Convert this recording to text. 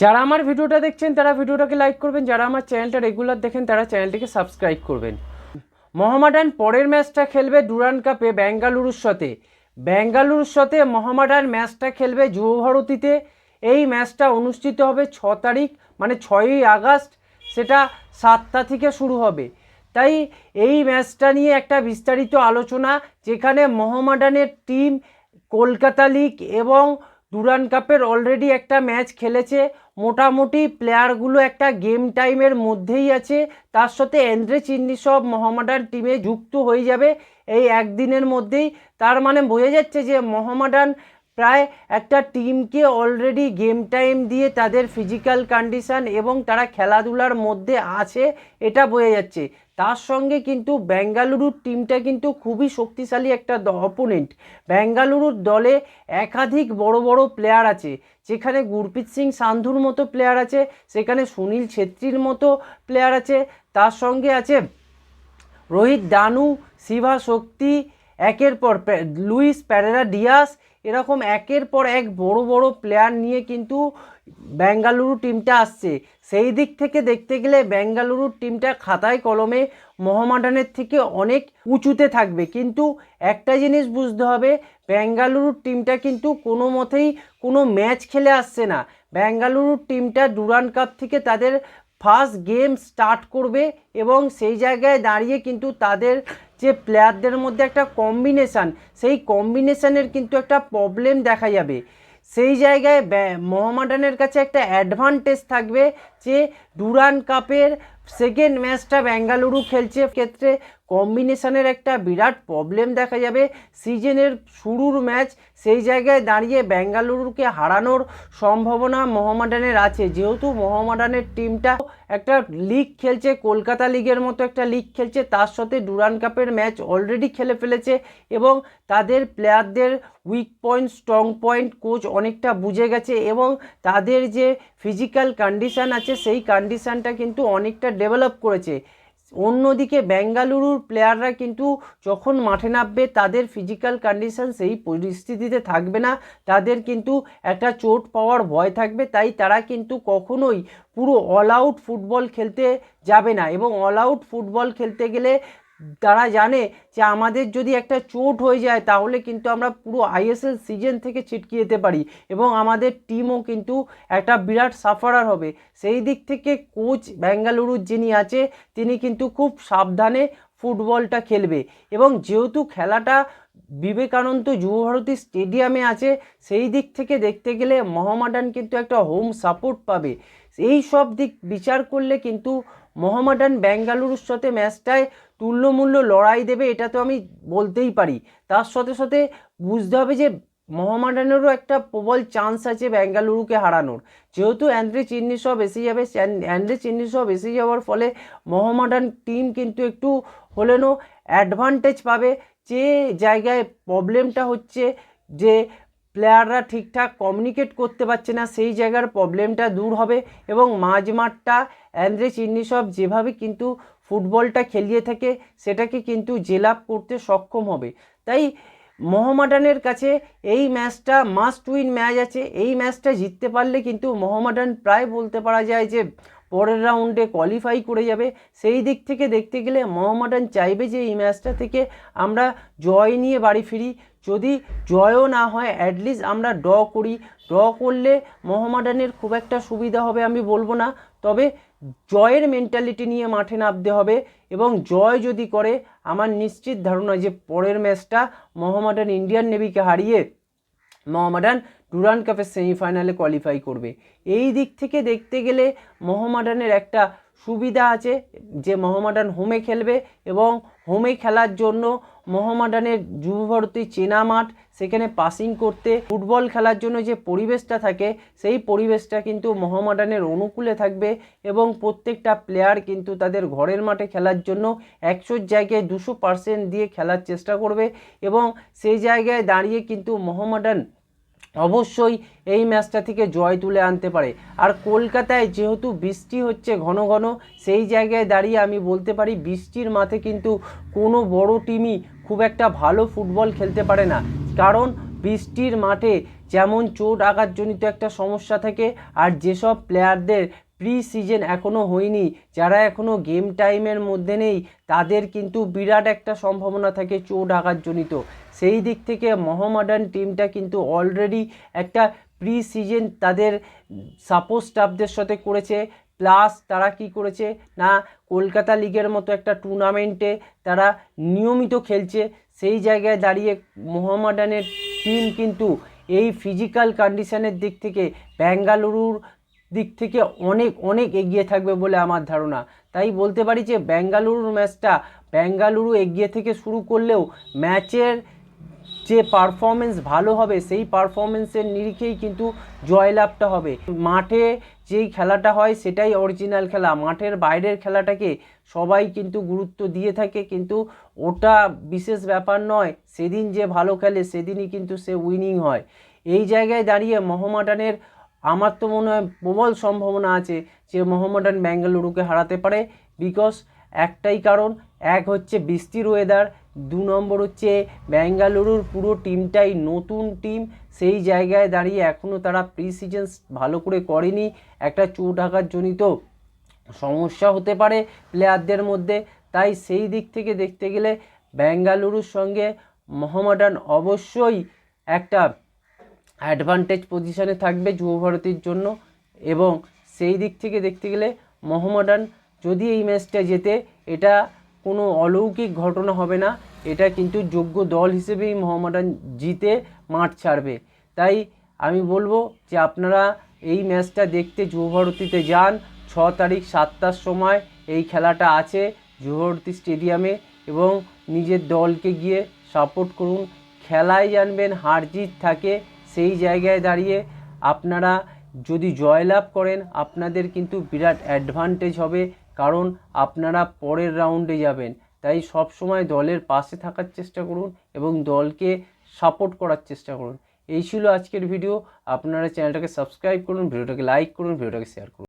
যারা আমার ভিডিওটা দেখছেন, তারা ভিডিওটাকে লাইক করবেন। যারা আমার চ্যানেলটা রেগুলার দেখেন, তারা চ্যানেলটিকে সাবস্ক্রাইব করবেন। মোহামেডান পরের ম্যাচটা খেলবে ডুরান কাপে বেঙ্গালুরুর সাথে। বেঙ্গালুরুর সাথে মোহামেডান ম্যাচটা খেলবে যুব ভারতীতে। এই ম্যাচটা অনুষ্ঠিত হবে ছ তারিখ মানে ছয়ই আগস্ট। সেটা সাতটা থেকে শুরু হবে। তাই এই ম্যাচটা নিয়ে একটা বিস্তারিত আলোচনা, যেখানে মোহামেডানের টিম কলকাতা লিগ এবং ডুরান কাপের অলরেডি একটা ম্যাচ খেলেছে। মোটামুটি প্লেয়ারগুলো একটা গেম টাইমের মধ্যেই আছে। তার সাথে এন্দ্রে চিন্নি সব মহামাডান টিমে যুক্ত হয়ে যাবে এই একদিনের মধ্যেই। তার মানে বোঝা যাচ্ছে যে মোহামেডান প্রায় একটা টিমকে অলরেডি গেম টাইম দিয়ে তাদের ফিজিক্যাল কন্ডিশন এবং তারা খেলাধুলার মধ্যে আছে, এটা বোঝা যাচ্ছে। তার সঙ্গে কিন্তু বেঙ্গালুরুর টিমটা কিন্তু খুবই শক্তিশালী একটা অপোনেন্ট বেঙ্গালুরুর দলে একাধিক বড় বড় প্লেয়ার আছে, যেখানে গুরপ্রীত সিং সান্ধুর মতো প্লেয়ার আছে, সেখানে সুনীল ছেত্রীর মতো প্লেয়ার আছে, তার সঙ্গে আছে রোহিত দানু শিভা শক্তি, একের পর লুইস প্যারেরা ডিয়াস এরকম একের পর এক বড় বড় প্লেয়ার নিয়ে কিন্তু বেঙ্গালুরু টিমটা আসছে। সেই দিক থেকে দেখতে গেলে বেঙ্গালুরুর টিমটা খাতায় কলমে মোহামেডানের থেকে অনেক উঁচুতে থাকবে। কিন্তু একটা জিনিস বুঝতে হবে বেঙ্গালুরুর টিমটা কিন্তু কোনো মতেই কোনো ম্যাচ খেলে আসছে না। বেঙ্গালুরুর টিমটা ডুরান কাপ থেকে তাদের ফার্স্ট গেম স্টার্ট করবে এবং সেই জায়গায় দাঁড়িয়ে কিন্তু তাদের যে প্লেয়ারদের মধ্যে একটা কম্বিনেশান সেই কম্বিনেশানের কিন্তু একটা প্রবলেম দেখা যাবে। সেই জায়গায় মোহামেডানের কাছে একটা অ্যাডভান্টেজ থাকবে যে ডুরান কাপের সেকেন্ড ম্যাচটা বেঙ্গালুরু খেলছে। ক্ষেত্রে কম্বিনেশনের একটা বিরাট প্রবলেম দেখা যাবে। সিজনের শুরুর ম্যাচ সেই জায়গায় দাঁড়িয়ে বেঙ্গালুরুকে হারানোর সম্ভাবনা মোহামেডানের আছে। যেহেতু মোহামেডানের টিমটা একটা লিগ খেলছে, কলকাতা লিগের মতো একটা লিগ খেলছে, তার সাথে ডুরান কাপের ম্যাচ অলরেডি খেলে ফেলেছে এবং তাদের প্লেয়ারদের weak point strong point coach অনেকটা বুঝে গেছে এবং তাদের যে ফিজিক্যাল কন্ডিশান আছে, সেই কন্ডিশানটা কিন্তু অনেকটা ডেভেলপ করেছে। অন্যদিকে বেঙ্গালুরুর প্লেয়াররা কিন্তু যখন মাঠে নামবে, তাদের ফিজিক্যাল কন্ডিশন সেই পরিস্থিতিতে থাকবে না। তাদের কিন্তু একটা চোট পাওয়ার ভয় থাকবে। তাই তারা কিন্তু কখনোই পুরো অল আউট ফুটবল খেলতে যাবে না। এবং অল আউট ফুটবল খেলতে গেলে তারা জানে যে আমাদের যদি একটা চোট হয়ে যায়, তাহলে কিন্তু আমরা পুরো আইএসএল সিজন থেকে ছিটকে যেতে পারি এবং আমাদের টিমও কিন্তু একটা বিরাট সাফারার হবে। সেই দিক থেকে কোচ বেঙ্গালুরুর যিনি আছে, তিনি কিন্তু খুব সাবধানে ফুটবলটা খেলবে এবং যেহেতু খেলাটা বিবেকানন্দ যুবভারতী স্টেডিয়ামে আছে, সেই দিক থেকে দেখতে গেলে মোহামেডান কিন্তু একটা হোম সাপোর্ট পাবে। এই সব দিক বিচার করলে কিন্তু মোহামেডান বেঙ্গালুরুর সাথে ম্যাচটায় তুল্যমূল্য লড়াই দেবে, এটা তো আমি বলতেই পারি। তার সাথে সাথে বুঝতে হবে যে মোহামেডানেরও একটা প্রবল চান্স আছে বেঙ্গালুরুকে হারানোর। যেহেতু অ্যান্ড্রে চিন্নি সব এসে যাবে অ্যান্ড্রে চিন্নি সব এসে যাওয়ার ফলে মোহামেডান টিম কিন্তু একটু হলেনও অ্যাডভান্টেজ পাবে। যে জায়গায় প্রবলেমটা হচ্ছে যে প্লেয়াররা ঠিকঠাক কমিউনিকেট করতে পারছে না, সেই জায়গার প্রবলেমটা দূর হবে এবং মাঝ মাঠটা অ্যান্দ্রে চিন্নি সব যেভাবে কিন্তু ফুটবলটা খেলিয়ে থাকে, সেটাকে কিন্তু জেলাপ করতে সক্ষম হবে। তাই মোহামেডানের কাছে এই ম্যাচটা মাস্ট উইন ম্যাচ আছে, এই ম্যাচটা জিততে পারলে কিন্তু মোহামেডান প্রায় বলতে পারা যায় যে পরের রাউন্ডে কোয়ালিফাই করে যাবে। সেই দিক থেকে দেখতে গেলে মোহামেডান চাইবে যে এই ম্যাচটা থেকে আমরা জয় নিয়ে বাড়ি ফিরি যদি জয়ও না হয় অ্যাটলিস্ট আমরা ড্র করি। ড্র করলে মোহামেডানের খুব একটা সুবিধা হবে আমি বলব না। তবে জয়ের মেন্টালিটি নিয়ে মাঠে নামতে হবে এবং জয় যদি করে, আমার নিশ্চিত ধারণা যে পরের ম্যাচটা মোহামেডান ইন্ডিয়ান নেভিকে হারিয়ে মোহামেডান ডুরান কাপের সেমিফাইনালে কোয়ালিফাই করবে। এই দিক থেকে দেখতে গেলে মোহামেডানের একটা সুবিধা আছে যে মোহামেডান হোমে খেলবে এবং হোমে খেলার জন্য মোহামেডানের যুবভারতী চেনা মাঠ, সেখানে পাসিং করতে, ফুটবল খেলার জন্য যে পরিবেশটা থাকে, সেই পরিবেশটা কিন্তু মোহামেডানের অনুকূলে থাকবে এবং প্রত্যেকটা প্লেয়ার কিন্তু তাদের ঘরের মাঠে খেলার জন্য একশোর জায়গায় দুশো পার্সেন্ট দিয়ে খেলার চেষ্টা করবে এবং সেই জায়গায় দাঁড়িয়ে কিন্তু মোহামেডান অবশ্যই এই ম্যাচটা থেকে জয় তুলে আনতে পারে। আর কলকাতায় যেহেতু বৃষ্টি হচ্ছে ঘন ঘন, সেই জায়গায় দাঁড়িয়ে আমি বলতে পারি বৃষ্টির মাঠে কিন্তু কোনো বড় টিমই খুব একটা ভালো ফুটবল খেলতে পারে না। কারণ বৃষ্টির মাঠে যেমন চোট আঘাতজনিত একটা সমস্যা থাকে, আর যেসব প্লেয়ারদের প্রি সিজন এখনও হয়নি, যারা এখনও গেম টাইমের মধ্যে নেই, তাদের কিন্তু বিরাট একটা সম্ভাবনা থাকে চোট আঘাতজনিত। সেই দিক থেকে মোহামেডান টিমটা কিন্তু অলরেডি একটা প্রি সিজন তাদের সাপোজ স্টাফদের সাথে করেছে। প্লাস তারা কি করেছে? না, কলকাতা লিগের মতো একটা টুর্নামেন্টে তারা নিয়মিত খেলছে। সেই জায়গায় দাঁড়িয়ে মোহামেডানের টিম কিন্তু এই ফিজিক্যাল কন্ডিশনের দিক থেকে বেঙ্গালুরুর দিক থেকে অনেক অনেক এগিয়ে থাকবে বলে আমার ধারণা। তাই বলতে পারি যে বেঙ্গালুরুর ম্যাচটা বেঙ্গালুরু এগিয়ে থেকে শুরু করলেও ম্যাচের যে পারফরমেন্স ভালো হবে, সেই পারফরমেন্সের নিরিখেই কিন্তু জয়লাভটা হবে। মাঠে যেই খেলাটা হয়, সেটাই অরিজিনাল খেলা। মাঠের বাইরের খেলাটাকে সবাই কিন্তু গুরুত্ব দিয়ে থাকে, কিন্তু ওটা বিশেষ ব্যাপার নয়, সেদিন যে ভালো খেলে, সেদিনই কিন্তু সে উইনিং হয়। এই জায়গায় দাঁড়িয়ে মোহামেডানের আমার তো মনে হয় প্রবল সম্ভাবনা আছে যে মোহামেডান বেঙ্গালুরুকে হারাতে পারে বিকজ একটাই কারণ, এক হচ্ছে বৃষ্টির ওয়েদার দু নম্বর হচ্ছে বেঙ্গালুরুর পুরো টিমটাই নতুন টিম সেই জায়গায় দাঁড়িয়ে এখনও তারা প্রি সিজন ভালো করে করেনি। একটা চোট আঘাতজনিত সমস্যা হতে পারে প্লেয়ারদের মধ্যে। তাই সেই দিক থেকে দেখতে গেলে বেঙ্গালুরুর সঙ্গে মোহামেডান অবশ্যই একটা অ্যাডভান্টেজ পজিশনে থাকবে যুব ভারতীর জন্য। এবং সেই দিক থেকে দেখতে গেলে মোহামেডান যদি এই ম্যাচটা জেতে, এটা কোনো অলৌকিক ঘটনা হবে না। এটা কিন্তু যোগ্য দল হিসেবেই মোহামেডান জিতে মাঠ ছাড়বে। তাই আমি বলব যে আপনারা এই ম্যাচটা দেখতে যুবভারতীতে যান। ছ তারিখ সাতটার সময় এই খেলাটা আছে যুবভারতী স্টেডিয়ামে এবং নিজের দলকে গিয়ে সাপোর্ট করুন। খেলায় জানবেন হার জিত থাকে সেই জায়গায় দাঁড়িয়ে আপনারা যদি জয়লাভ করেন, আপনাদের কিন্তু বিরাট অ্যাডভান্টেজ হবে। কারণ আপনারা পরের রাউন্ডে যাবেন। তাই সব সময় দলের পাশে থাকার চেষ্টা করুন এবং দলকে সাপোর্ট করার চেষ্টা করুন। এই ছিল আজকের ভিডিও আপনারা চ্যানেলটাকে সাবস্ক্রাইব করুন ভিডিওটাকে লাইক করুন ভিডিওটাকে শেয়ার করুন।